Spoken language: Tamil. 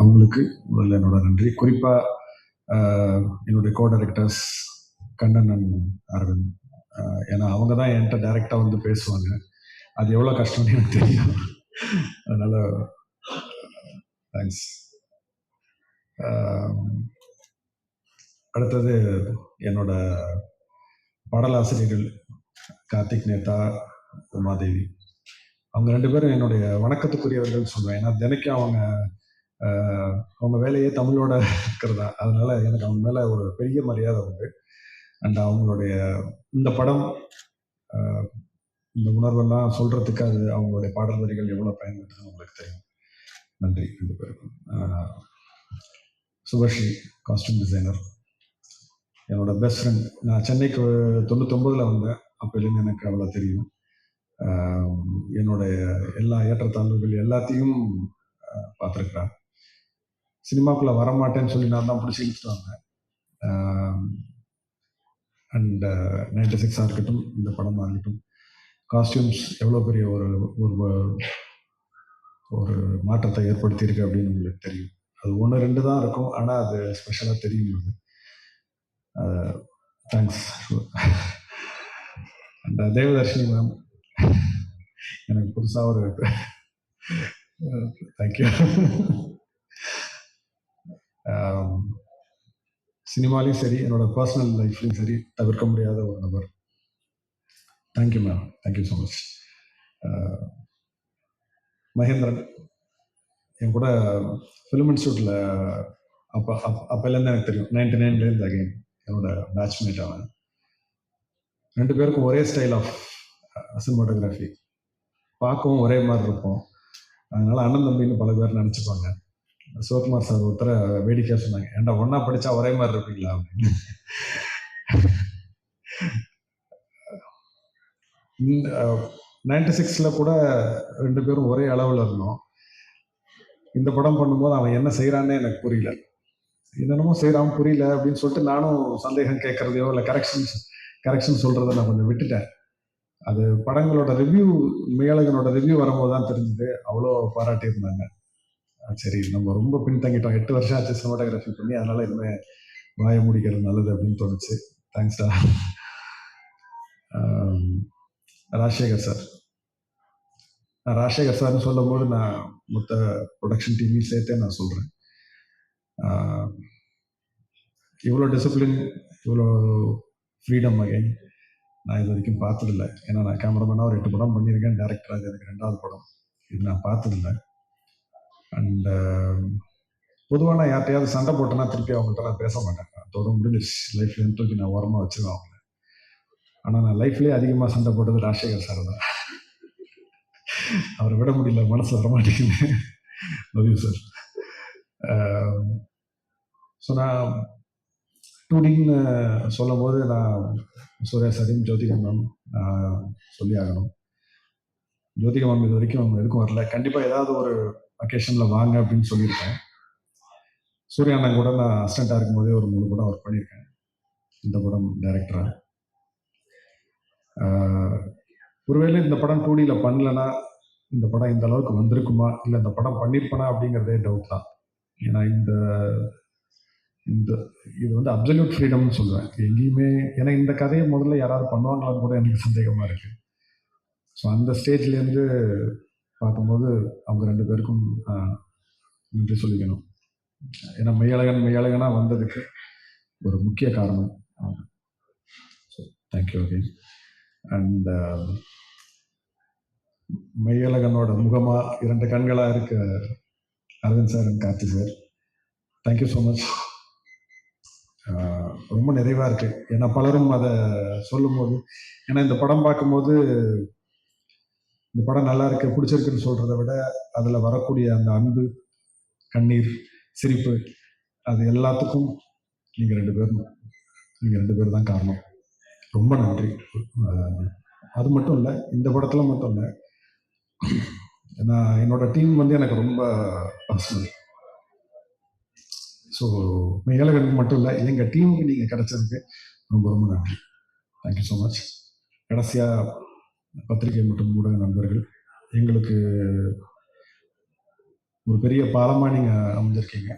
அவங்களுக்கு முதல்ல என்னோட நன்றி. குறிப்பாக என்னுடைய co directors Kannan and Aravind. ஏன்னா அவங்க தான் என்கிட்ட டைரெக்டாக வந்து பேசுவாங்க. அது எவ்வளோ கஷ்டம்னு எனக்கு தெரியும். அதனால் தேங்க்ஸ் அடுத்தது என்னோட பாடலாசிரியர்கள் கார்த்திக் நேதா உமாதேவி. அவங்க ரெண்டு பேரும் என்னுடைய வணக்கத்துக்குரியவர்கள் சொல்லுவேன் ஏன்னா தினைக்கும் அவங்க அவங்க வேலையே தமிழோட இருக்கிறதா? அதனால எனக்கு அவங்க மேலே ஒரு பெரிய மரியாதை உண்டு. அண்ட் அவங்களுடைய இந்த படம் இந்த உணர்வெல்லாம் சொல்றதுக்கு அது அவங்களுடைய பாடல் வரிகள் எவ்வளோ பயன்படுதுன்னு உங்களுக்கு தெரியும். நன்றி ரெண்டு பேருக்கும். சுபஸ்ரீ காஸ்டியூம் டிசைனர் என்னோட பெஸ்ட் ஃப்ரெண்ட் நான் சென்னைக்கு தொண்ணூத்தொம்பதில் வந்தேன். அப்போலேருந்து எனக்கு அவ்வளோ தெரியும். என்னுடைய எல்லா ஏற்றத்தாழ்வுகள் எல்லாத்தையும் பார்த்துருக்குறேன் சினிமாக்குள்ளே வரமாட்டேன்னு சொல்லி நான் தான் பிடிச்சி இழுத்துட்டு வந்தேன். அண்ட் நைன்டி சிக்ஸாக இருக்கட்டும் இந்த படமாக இருக்கட்டும் காஸ்டியூம்ஸ் எவ்வளோ பெரிய ஒரு ஒரு ஒரு மாற்றத்தை ஏற்படுத்தியிருக்கு அப்படின்னு உங்களுக்கு தெரியும். அது ஒன்று ரெண்டு தான் இருக்கும் ஆனால் அது ஸ்பெஷலாக தெரியும் அது. தேங்க்ஸ் அந்த uh, தேவதர்ஷினி மேம் எனக்கு புதுசாக ஒரு uh, தேங்க்யூ சினிமாலையும் சரி என்னோட பர்சனல் லைஃப்லையும் சரி தவிர்க்க முடியாத ஒரு நபர். Thank you ma'am thank you so much Mahendran. என் கூட ஃபிலிம் இன்ஸ்டியூட்டில் அப்போ அப் அப்போலேருந்து எனக்கு தெரியும். நைன்டி நைன்லேருந்து அகைன் என்னோட பேட்ச்மேட் அவன். ரெண்டு பேருக்கும் ஒரே ஸ்டைல் ஆஃப் சினிமாட்டோகிராஃபி பார்க்கவும் ஒரே மாதிரி இருப்போம் அதனால அண்ணன் தம்பின்னு பல பேர் நினச்சிப்பாங்க. சிவகுமார் சார் ஒருத்தர வேடிக்கையாக சொன்னாங்க ஏன்டா ஒன்றா படித்தா ஒரே மாதிரி இருப்பீங்களா? அப்படின்னு. நைன்டி சிக்ஸில் கூட ரெண்டு பேரும் ஒரே அளவில் இருந்தோம். இந்த படம் பண்ணும்போது அவன் என்ன செய்கிறான்னே எனக்கு புரியல. என்னென்னமோ செய்கிறான் புரியல அப்படின்னு சொல்லிட்டு நானும் சந்தேகம் கேட்கறதையோ இல்லை கரெக்ஷன்ஸ் கரெக்ஷன் சொல்கிறத நான் கொஞ்சம் விட்டுட்டேன். அது படங்களோட ரிவ்யூ மேலகனோட ரிவ்யூ வரும்போது தான் தெரிஞ்சது. அவ்வளோ பாராட்டியிருந்தாங்க. சரி நம்ம ரொம்ப பின்தங்கிட்டோம். எட்டு வருஷம் ஆச்சு சினிமாட்டோகிராஃபி பண்ணி அதனால இனிமே வாய முடிக்கிறது நல்லது அப்படின்னு தோணுச்சு. தேங்க்ஸ்டா ராஜசேகர் சார். நான் ராஜசேகர் சார்னு சொல்லும் போது நான் மொத்த ப்ரொடக்ஷன் டீமையும் சேர்த்தே நான் சொல்கிறேன் இவ்வளோ டிசிப்ளின் இவ்வளோ ஃப்ரீடம் அகைன் நான் இது வரைக்கும் பார்த்ததில்லை. ஏன்னா நான் கேமராமேனாக ஒரு எட்டு படம் பண்ணியிருக்கேன் டேரக்டராக எனக்கு ரெண்டாவது படம். இது நான் பார்த்ததில்லை. அண்ட் um, பொதுவாக நான் யார்ட்டையாவது சண்டை போட்டேன்னா திருப்பி அவங்கள்ட்ட நான் பேச மாட்டேன். அதோட முடிஞ்சிருச்சு. லைஃப்லேருந்து தூக்கி நான் ஓரமாக வச்சுருவேன் அவங்கள. ஆனால் நான் லைஃப்லேயே அதிகமாக சண்டை போட்டது ராஜசேகர் சார் தான். அவரை விட முடியல. மனசு வர மாட்டேங்குது. லவ் யூ சார் ஸோ நான் டூடிங்னு சொல்லும் போது நான் சூர்யா சரீம் ஜோதிகா மேம் நான் சொல்லி ஆகணும் ஜோதிகா மேம் இது வரைக்கும் அவங்க எதுக்கும் வரல. கண்டிப்பாக ஏதாவது ஒரு அக்கேஷனில் வாங்க அப்படின்னு சொல்லியிருக்கேன். சூர்யா அண்ணன் கூட நான் அசிஸ்டண்ட்டாக இருக்கும்போதே ஒரு மூணு படம் ஒர்க் பண்ணியிருக்கேன். இந்த படம் டைரக்டராக ஒருவேளை இந்த படம் டூடியில் பண்ணலன்னா இந்த படம் இந்த அளவுக்கு வந்திருக்குமா? இல்லை இந்த படம் பண்ணியிருப்பனா அப்படிங்கிறதே டவுட் தான். ஏன்னா இந்த இந்த இது வந்து அப்சல்யூட் ஃப்ரீடம்னு சொல்லுவேன் எங்கேயுமே ஏன்னா இந்த கதையை முதல்ல யாராவது பண்ணுவாங்களான்னு கூட எனக்கு சந்தேகமாக இருக்குது ஸோ அந்த ஸ்டேஜ்லேருந்து பார்க்கும்போது அவங்க ரெண்டு பேருக்கும் நன்றி சொல்லிக்கணும். ஏன்னா மெய்யழகன் மெய்யழகனாக வந்ததுக்கு ஒரு முக்கிய காரணம். So thank you again and மெய்யழகனோட முகமா இரண்டு கண்களா இருக்க Aravind sir and Karthi sir thank you so much ரொம்ப நிறைவாக இருக்கு. ஏன்னா பலரும் அதை சொல்லும்போது ஏன்னா இந்த படம் பார்க்கும்போது இந்த படம் நல்லா இருக்கு பிடிச்சிருக்குன்னு சொல்றதை விட அதுல வரக்கூடிய அந்த அன்பு கண்ணீர் சிரிப்பு அது எல்லாத்துக்கும் நீங்க ரெண்டு பேரும் நீங்க ரெண்டு பேரும் தான் காரணம். ரொம்ப நன்றி. அது மட்டும் இல்லை இந்த படத்துல மட்டும் இல்லை நான் என்னோட டீம் வந்து எனக்கு ரொம்ப பர்சனல் ஸோ மேலகனுக்கு மட்டும் இல்லை எங்கள் டீமுக்கு நீங்கள் கிடைச்சதுக்கு ரொம்ப ரொம்ப நன்றி. தேங்க்யூ ஸோ மச் கடைசியாக பத்திரிகை மற்றும் ஊடக நண்பர்கள் எங்களுக்கு ஒரு பெரிய பாலமாக நீங்கள் அமைஞ்சிருக்கீங்க.